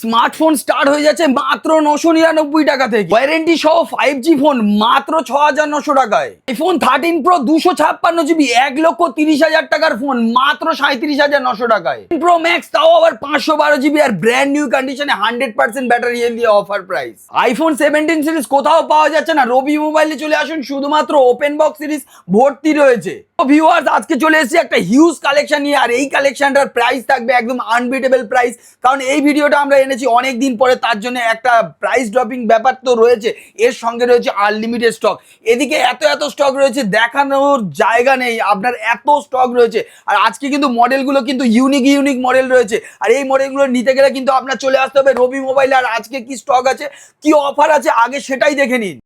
Smartphone start হয়ে যাচ্ছে মাত্র নশো নিরানব্বই টাকা থেকে। ওয়ারেন্টি সহ ফাইভ জি ফোন মাত্র ছ হাজার নশো টাকায়। আইফোন থার্টিন প্রো দুশো ছাপ্পান্ন জিবি এক লক্ষ তিরিশ হাজার টাকার ফোন মাত্র সাঁত্রিশ হাজার নশো টাকায়। প্রো ম্যাক্স তাও আবার পাঁচশো বারো জিবি আর ব্র্যান্ড নিউ কন্ডিশনে হান্ড্রেড পার্সেন্ট ব্যাটারি হেল দিয়ে offer price iPhone seventeen series কোথাও পাওয়া যাচ্ছে না। রবি মোবাইলে চলে আসুন। শুধুমাত্র ওপেন বক্স সিরিজ ভর্তি রয়েছে। ভিউয়ার্স আজকে চলে এসেছি একটা হিউজ কালেকশন নিয়ে, আর এই কালেকশনটার প্রাইস থাকবে একদম আনবিটেবল প্রাইস কারণ এই ভিডিওটা আমরা এনেছি অনেক দিন পরে, তার জন্য একটা প্রাইস ড্রপিং ব্যাপার তো রয়েছে। এর সঙ্গে রয়েছে আনলিমিটেড স্টক এদিকে এত এত স্টক রয়েছে, দেখানোর জায়গা নেই। আপনার এত স্টক রয়েছে। আর আজকে কিন্তু মডেলগুলো কিন্তু ইউনিক ইউনিক মডেল রয়েছে। আর এই মডেলগুলো নিতে গেলে কিন্তু আপনার চলে আসতে হবে রবি মোবাইলে। আর আজকে কি স্টক আছে? কি অফার আছে? আগে সেটাই দেখে নিন।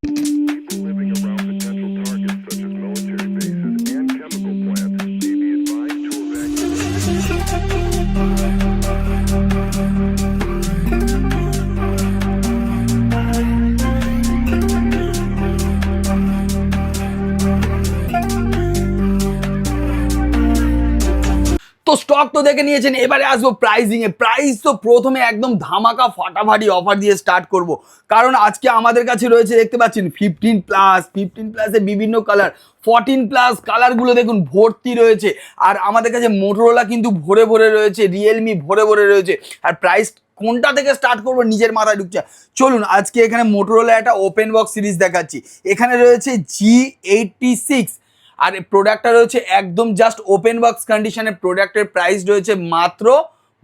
স্টক তো দেখে নিয়েছেন, এবারে আসব প্রাইসিং এ। প্রাইস তো প্রথমে একদম ধামাকা ফাটাফাটি অফার দিয়ে স্টার্ট করব। কারণ আজকে আমাদের কাছে রয়েছে, দেখতে পাচ্ছেন ফিফটিন প্লাস ফিফটিন প্লাসে বিভিন্ন কালার ফোরটিন প্লাস কালারগুলো দেখুন, ভর্তি রয়েছে। আর আমাদের কাছে মোটরোলা কিন্তু ভরে ভরে রয়েছে রিয়েলমি ভরে ভরে রয়েছে। আর প্রাইস কোনটা থেকে স্টার্ট করব, নিজের মাথায় ঢুকছে চলুন, আজকে এখানে মোটরোলা একটা ওপেন বক্স সিরিজ দেখাচ্ছি। এখানে রয়েছে জি এইটটি সিক্স আর প্রোডাক্টটা রয়েছে একদম জাস্ট ওপেন বক্স কন্ডিশনে প্রোডাক্টের প্রাইস রয়েছে মাত্র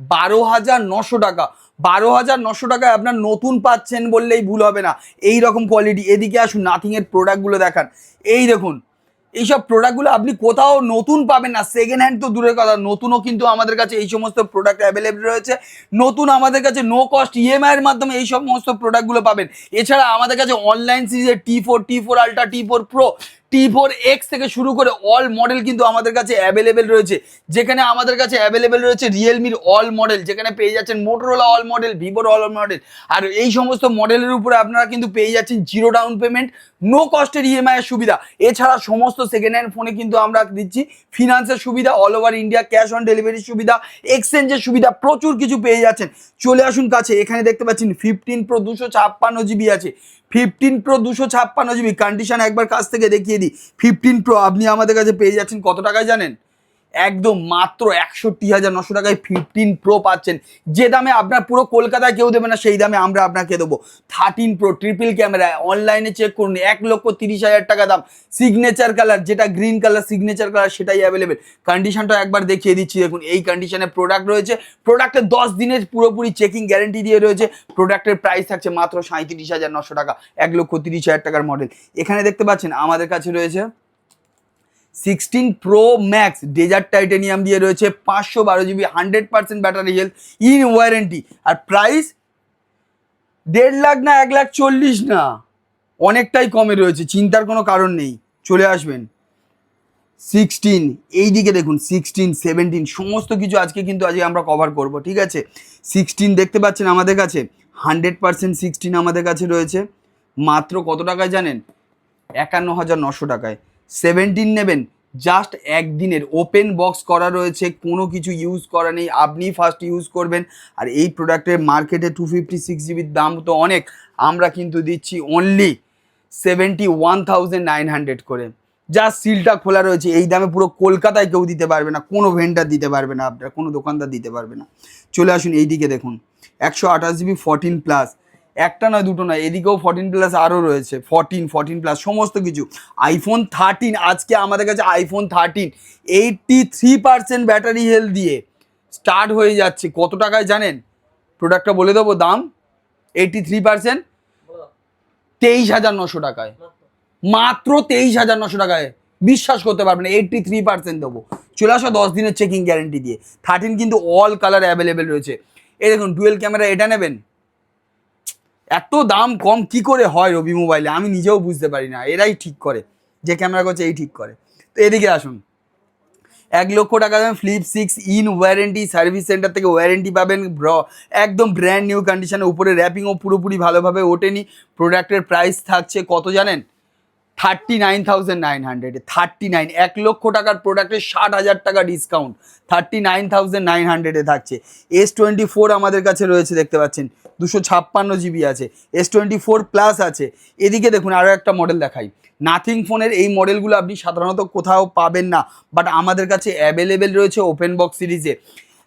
বারো হাজার নশো টাকা। বারো হাজার নশো টাকায় আপনার নতুন পাচ্ছেন বললেই ভুল হবে না। এই রকম কোয়ালিটি এদিকে আসুন নাথিংয়ের প্রোডাক্টগুলো দেখান। এই দেখুন, এইসব প্রোডাক্টগুলো আপনি কোথাও নতুন পাবেন না। সেকেন্ড হ্যান্ড তো দূরের কথা, নতুনও কিন্তু আমাদের কাছে এই সমস্ত প্রোডাক্ট অ্যাভেলেবেল রয়েছে। নতুন আমাদের কাছে নো কস্ট ইএমআই এর মাধ্যমে এই সমস্ত প্রোডাক্টগুলো পাবেন। এছাড়া আমাদের কাছে অনলাইন সিরিজের T four T four ultra T four pro T four X থেকে শুরু করে অল মডেল কিন্তু আমাদের কাছে অ্যাভেলেবেল রয়েছে। যেখানে আমাদের কাছে অ্যাভেলেবেল রয়েছে রিয়েলমির অল মডেল যেখানে পেয়ে যাচ্ছেন মোটরোলা অল মডেল ভিভোর অল মডেল আর এই সমস্ত মডেলের উপরে আপনারা কিন্তু পেয়ে যাচ্ছেন জিরো ডাউন পেমেন্ট নো কস্টের ইএমআই সুবিধা। এছাড়া সমস্ত সেকেন্ড হ্যান্ড ফোনে কিন্তু আমরা দিচ্ছি ফিনান্সের সুবিধা all over India cash on ডেলিভারির সুবিধা এক্সচেঞ্জের সুবিধা, প্রচুর কিছু পেয়ে যাচ্ছেন। চলে আসুন কাছে, এখানে দেখতে পাচ্ছেন ফিফটিন প্রো দুশো ছাপ্পান্ন জিবি আছে। ফিফটিন প্রো দুশো ছাপ্পান্ন জিবি কন্ডিশন একবার কাছ থেকে দেখিয়ে দিই। ফিফটিন প্রো আপনি আমাদের কাছে পেয়ে যাচ্ছেন। কত টাকায় জানেন? একদম মাত্র একষট্টি হাজার নশো টাকায় ফিফটিন প্রো পাচ্ছেন। যে দামে আপনার পুরো কলকাতায় কেউ দেবে না, সেই দামে আমরা আপনাকে দেবো। থার্টিন প্রো ট্রিপল ক্যামেরা অনলাইনে চেক করুন, এক লক্ষ তিরিশ হাজার টাকা দাম। সিগনেচার কালার যেটা গ্রিন কালার সিগনেচার কালার সেটাই অ্যাভেলেবেল কন্ডিশনটা একবার দেখিয়ে দিচ্ছি, দেখুন, এই কন্ডিশনে প্রোডাক্ট রয়েছে। প্রোডাক্টের দশ দিনের পুরোপুরি চেকিং গ্যারেন্টি দিয়ে রয়েছে। প্রোডাক্টের প্রাইস থাকছে মাত্র সাঁত্রিশ হাজার নশো টাকা, এক লক্ষ তিরিশ হাজার টাকার মডেল এখানে দেখতে পাচ্ছেন, আমাদের কাছে রয়েছে sixteen pro max desert titanium দিয়ে রয়েছে পাঁচশো বারো GB hundred percent battery health in warranty R price দেড় লাখ না এক লাখ চল্লিশ না, অনেকটাই কমে রয়েছে, চিন্তার কোনো কারণ নেই, চলে আসবেন। সিক্সটিন এই দিকে দেখুন সিক্সটিন সেভেন্টিন সমস্ত কিছু আজকে কিন্তু আজকে আমরা কভার করব, ঠিক আছে? সিক্সটিন দেখতে পাচ্ছেন আমাদের কাছে হান্ড্রেড পার্সেন্ট সিক্সটিন আমাদের কাছে রয়েছে। মাত্র কত টাকায় জানেন? একান্ন হাজার নশো টাকায়। সেভেন্টিন নেবেন। জাস্ট একদিনের। ওপেন বক্স করা রয়েছে। কোনো কিছু ইউজ করা নেই। আপনি ফার্স্ট ইউজ করবেন। আর এই প্রোডাক্টের মার্কেটে টু ফিফটি সিক্স জিবির দাম তো অনেক। আমরা কিন্তু দিচ্ছি only seventy one thousand nine hundred করে। যা সিলটা খোলা রয়েছে। এই দামে পুরো কলকাতায় কেউ দিতে পারবে না। কোনো ভেন্ডার দিতে পারবে না আপনার। কোনো দোকানদার দিতে পারবে না। চলে আসুন এই দিকে দেখুন। একশো আঠাশ জিবি ফোরটিন প্লাস একটা নয়, দুটো নয়, এদিকেও ফোরটিন প্লাস আরও রয়েছে ফোরটিন ফোরটিন প্লাস সমস্ত কিছু। আইফোন থার্টিন আজকে আমাদের কাছে iPhone thirteen eighty three percent battery health দিয়ে স্টার্ট হয়ে যাচ্ছে। কত টাকায় জানেন? প্রোডাক্টটা বলে দেবো, দাম? এইটটি থ্রি পার্সেন্ট তেইশ হাজার নশো টাকায়। মাত্র তেইশ হাজার নশো টাকায়। বিশ্বাস করতে পারবেন এইটটি থ্রি পার্সেন্ট দেবো। চলে আসো, দশ দিনের চেকিং গ্যারেন্টি দিয়ে। থার্টিন কিন্তু অল কালার অ্যাভেলেবেল রয়েছে। এই দেখুন ডুয়েল ক্যামেরা এটা নেবেন? এত দাম কম কি করে হয় রবি মোবাইলে? আমি নিজেও বুঝতে পারি না। এরাই ঠিক করে। যে ক্যামেরা করছে, এই ঠিক করে। তো এদিকে আসুন। এক লক্ষ টাকা দামে flip six in warranty service centre থেকে ওয়ারেন্টি পাবেন ব্র- একদম ব্র্যান্ড নিউ কন্ডিশনে উপরে র্যাপিংও পুরোপুরি ভালোভাবে ওঠেনি। প্রোডাক্টের প্রাইস থাকছে কত জানেন? থার্টি নাইন থাউজেন্ড নাইন হান্ড্রেডে থার্টি নাইন এক লক্ষ টাকার প্রোডাক্টে ষাট হাজার টাকা discount thirty nine thousand nine হান্ড্রেডে থাকছে। এস টোয়েন্টি ফোর আমাদের কাছে রয়েছে, দেখতে পাচ্ছেন, দুশো ছাপ্পান্ন জিবি আছে। এস টোয়েন্টি ফোর প্লাস আছে। এদিকে দেখুন আরও একটা মডেল দেখাই। নাথিং ফোনের এই মডেলগুলো আপনি সাধারণত কোথাও পাবেন না বাট আমাদের কাছে অ্যাভেলেবেল রয়েছে ওপেন বক্স সিরিজে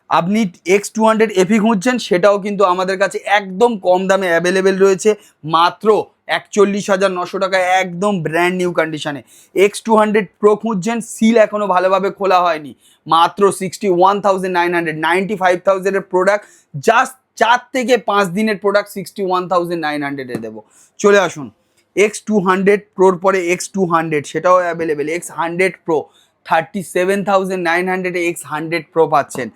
আপনি এক্স টু হান্ড্রেড এপি খুঁজছেন, সেটাও কিন্তু আমাদের কাছে একদম কম দামে অ্যাভেলেবেল রয়েছে, মাত্র একচল্লিশ হাজার নশো টাকায় একদম ব্র্যান্ড নিউ কন্ডিশনে এক্স টু হান্ড্রেড প্রো খুঁজছেন সিল এখনও ভালোভাবে খোলা হয়নি। মাত্র sixty one thousand nine hundred ninety five থাউজেন্ডের product just চার থেকে পাঁচ দিনের product sixty one thousand nine হান্ড্রেডে দেবো। চলে আসুন এক্স টু হান্ড্রেড প্রোর পরে এক্স টু হান্ড্রেড সেটাও available X hundred pro thirty seven thousand nine হান্ড্রেডে এক্স হান্ড্রেড প্রো পাচ্ছেন।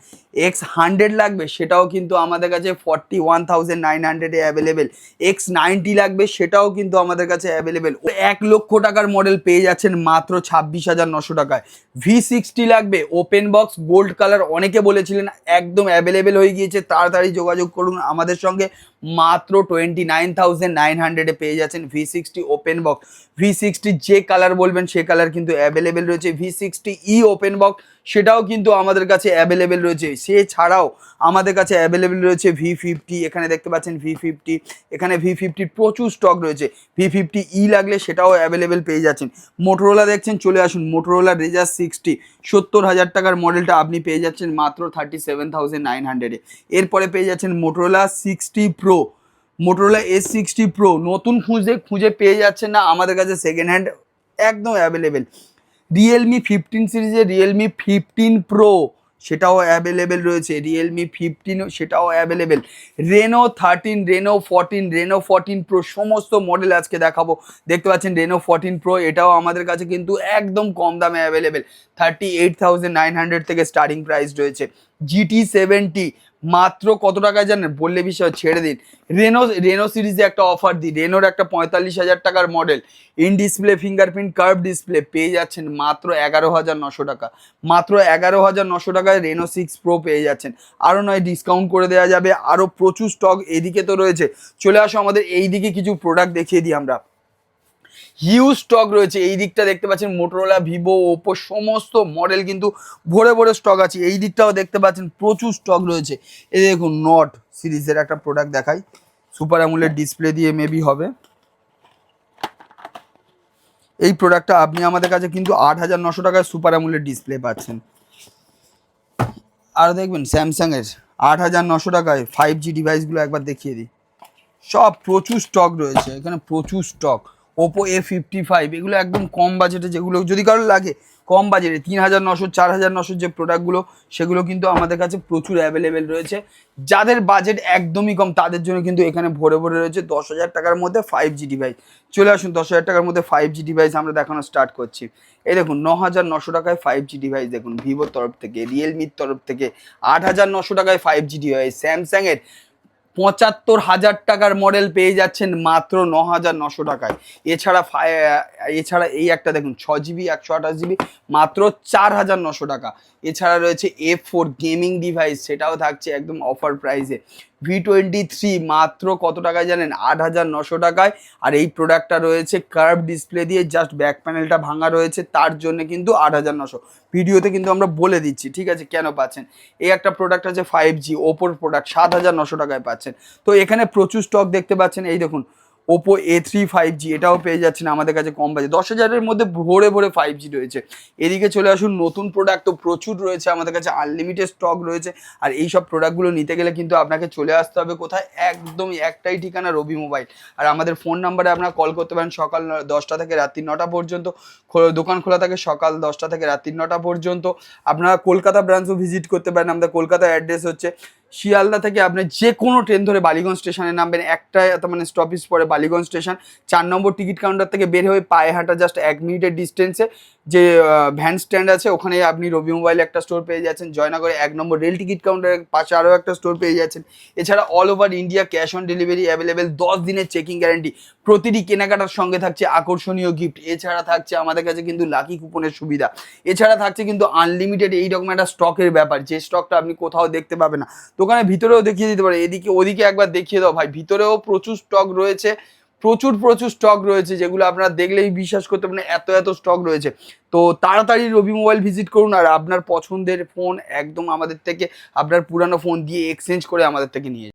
এক্স হান্ড্রেড লাগবে, সেটাও কিন্তু আমাদের কাছে ফর্টি ওয়ান থাউজেন্ড নাইন হান্ড্রেডে অ্যাভেলেবেল এক্স নাইনটি লাগবে, সেটাও কিন্তু আমাদের কাছে অ্যাভেলেবেল এক লক্ষ টাকার মডেল পেয়ে যাচ্ছেন মাত্র ছাব্বিশ হাজার নশো টাকায়। ভি সিক্সটি লাগবে ওপেন বক্স গোল্ড কালার অনেকে বলেছিলেন একদম অ্যাভেলেবেল হয়ে গিয়েছে, তাড়াতাড়ি যোগাযোগ করুন। আমাদের সঙ্গে মাত্র টোয়েন্টি নাইন থাউজেন্ড নাইন হান্ড্রেডে পেয়ে যাচ্ছেন V sixty open box V sixty যে কালার বলবেন, সে কালার কিন্তু অ্যাভেলেবেল রয়েছে। V sixty E open box সেটাও কিন্তু আমাদের কাছে অ্যাভেলেবেল রয়েছে। সে ছাড়াও আমাদের কাছে অ্যাভেলেবেল রয়েছে ভি ফিফটি এখানে দেখতে পাচ্ছেন ভি ফিফটি এখানে ভি ফিফটির প্রচুর স্টক রয়েছে। ভি ফিফটি ই লাগলে সেটাও অ্যাভেলেবেল পেয়ে যাচ্ছেন। মোটোরোলা দেখছেন, চলে আসুন। মোটোরোলা রেজার সিক্সটি সত্তর হাজার টাকার মডেলটা আপনি পেয়ে যাচ্ছেন মাত্র থার্টি সেভেন থাউজেন্ড নাইন হান্ড্রেডে এরপরে পেয়ে যাচ্ছেন Motorola sixty pro Motorola S sixty pro নতুন খুঁজে খুঁজে পেয়ে যাচ্ছেন না আমাদের কাছে সেকেন্ড হ্যান্ড একদম অ্যাভেলেবেল রিয়েলমি ফিফটিন সিরিজে রিয়েলমি ফিফটিন প্রো সেটাও অ্যাভেলেবেল রয়েছে। রিয়েলমি ফিফটিন সেটাও available Reno thirteen Reno fourteen Reno fourteen pro সমস্ত মডেল আজকে দেখাবো। দেখতে পাচ্ছেন রেনো ফোরটিন প্রো এটাও আমাদের কাছে কিন্তু একদম কম দামে available thirty eight thousand nine hundred থেকে স্টার্টিং প্রাইস রয়েছে। জিটি সেভেন্টি মাত্র কত টাকায় জানেন? বললে বিষয়, ছেড়ে দিন। রেনো রেনো সিরিজে একটা অফার দিই। রেনোর একটা পঁয়তাল্লিশ হাজার টাকার model in display fingerprint curve display পেয়ে যাচ্ছেন মাত্র এগারো হাজার নশো টাকা। মাত্র এগারো হাজার নশো টাকায় রেনো সিক্স প্রো পেয়ে যাচ্ছেন। আরও নয় ডিসকাউন্ট করে দেওয়া যাবে। আরও প্রচুর স্টক এদিকে তো রয়েছে। চলে আসো আমাদের এই দিকে কিছু প্রোডাক্ট দেখিয়ে দিই আমরা। হিউজ স্টক রয়েছে। এই দিকটা দেখতে পাচ্ছেন মোটোরোলা ভিভো ওপো সমস্ত মডেল কিন্তু ভরে ভরে স্টক আছে। এই দিকটাও দেখতে পাচ্ছেন প্রচুর স্টক রয়েছে। এই দেখুন নট সিরিজের একটা প্রোডাক্ট দেখাই। সুপার অ্যামুলের ডিসপ্লে দিয়ে মেবি হবে। এই প্রোডাক্টটা আপনি আমাদের কাছে কিন্তু আট হাজার নশো টাকায় সুপার অ্যামুলের ডিসপ্লে পাচ্ছেন। আর দেখবেন স্যামসাংয়ের আট হাজার নশো টাকায় ফাইভ জি ডিভাইসগুলো একবার দেখিয়ে দিই। সব প্রচুর স্টক রয়েছে। এখানে প্রচুর stock Oppo A fifty five এগুলো একদম কম বাজেটে যেগুলো যদি কারোর লাগে, কম বাজেটে তিন হাজার নশো, চার হাজার নশোর যে প্রোডাক্টগুলো সেগুলো কিন্তু আমাদের কাছে প্রচুর অ্যাভেলেবেল রয়েছে। যাদের বাজেট একদমই কম, তাদের জন্য কিন্তু এখানে ভরে ভরে রয়েছে দশ হাজার টাকার মধ্যে ফাইভ জি ডিভাইস চলে আসুন, দশ হাজার টাকার মধ্যে ফাইভ জি ডিভাইস আমরা দেখানো স্টার্ট করছি। এই দেখুন ন হাজার নশো টাকায় ফাইভ জি ডিভাইস দেখুন ভিভোর তরফ থেকে রিয়েলমির তরফ থেকে, আট হাজার নশো টাকায় ফাইভ জি ডিভাইস স্যামসাংয়ের পঁচাত্তর হাজার টাকার মডেল পেয়ে যাচ্ছেন মাত্র ন হাজার নশো টাকায়। এছাড়া এছাড়া এই একটা দেখুন ছ জিবি একশো আঠাশ জিবি মাত্র চার হাজার নশো টাকা। এছাড়া রয়েছে এফ ফোর গেমিং ডিভাইস সেটাও থাকছে একদম অফার প্রাইসে ভি টোয়েন্টি থ্রি মাত্র কত টাকায় জানেন? আট হাজার নশো টাকায়। আর এই প্রোডাক্টটা রয়েছে কার্ভ ডিসপ্লে দিয়ে জাস্ট ব্যাক প্যানেলটা ভাঙা রয়েছে, তার জন্য কিন্তু আট হাজার নশো। ভিডিওতে কিন্তু আমরা বলে দিচ্ছি, ঠিক আছে? কেন পাচ্ছেন? এই একটা প্রোডাক্ট আছে ফাইভ জি ওপোর প্রোডাক্ট সাত হাজার নশো টাকায় পাচ্ছেন। তো এখানে প্রচুর স্টক দেখতে পাচ্ছেন। এই দেখুন Oppo A three five G এটাও পেয়ে যাচ্ছেন আমাদের কাছে কম বাজে। দশ হাজারের মধ্যে ভরে ভরে ফাইভ জি রয়েছে। এদিকে চলে আসুন, নতুন প্রোডাক্ট তো প্রচুর রয়েছে আমাদের কাছে আনলিমিটেড স্টক রয়েছে। আর এই সব প্রোডাক্টগুলো নিতে গেলে কিন্তু আপনাকে চলে আসতে হবে কোথায়? একদম একটাই ঠিকানা রবি মোবাইল। আর আমাদের ফোন নাম্বারে আপনারা কল করতে পারেন সকাল দশটা থেকে রাত্রি নটা পর্যন্ত। দোকান খোলা থাকে সকাল দশটা থেকে রাত্রি নটা পর্যন্ত। আপনারা কলকাতা ব্রাঞ্চও ভিজিট করতে পারেন। আমাদের কলকাতা অ্যাড্রেস হচ্ছে শিয়ালদা থেকে আপনি যে কোনো ট্রেন ধরে বালিগঞ্জ স্টেশনে নামবেন। একটা তার মানে স্টপেজ পরে বালিগঞ্জ স্টেশন চার নম্বর টিকিট কাউন্টার থেকে বের হয়ে পায়ে হাঁটা জাস্ট এক মিনিটের ডিস্টেন্সে যে ভ্যান স্ট্যান্ড আছে, ওখানে আপনি রবি মোবাইল একটা স্টোর পেয়ে যাচ্ছেন। জয়নগরে এক নম্বর রেল টিকিট কাউন্টারের পাশে আরও একটা স্টোর পেয়ে যাচ্ছেন। এছাড়া all over India cash on delivery available দশ দিনের চেকিং গ্যারান্টি প্রতিটি কেনাকাটার সঙ্গে থাকছে আকর্ষণীয় গিফট এছাড়া থাকছে আমাদের কাছে কিন্তু লাকি কুপনের সুবিধা। এছাড়া থাকছে কিন্তু আনলিমিটেড এই রকম একটা স্টকের ব্যাপার। যে স্টকটা আপনি কোথাও দেখতে পাবেন না। দোকানের ভিতরেও দেখিয়ে দিতে পারে। এদিকে, ওদিকে একবার দেখিয়ে দাও ভাই। ভিতরেও প্রচুর স্টক রয়েছে। প্রচুর প্রচুর স্টক রয়েছে যেগুলো আপনারা দেখলেই বিশ্বাস করতে পারেন এত এত স্টক রয়েছে। তো তাড়াতাড়ি রবি মোবাইল ভিজিট করুন আর আপনার পছন্দের ফোন একদম আমাদের থেকে, আপনার পুরানো ফোন দিয়ে এক্সচেঞ্জ করে আমাদের থেকে নিয়ে।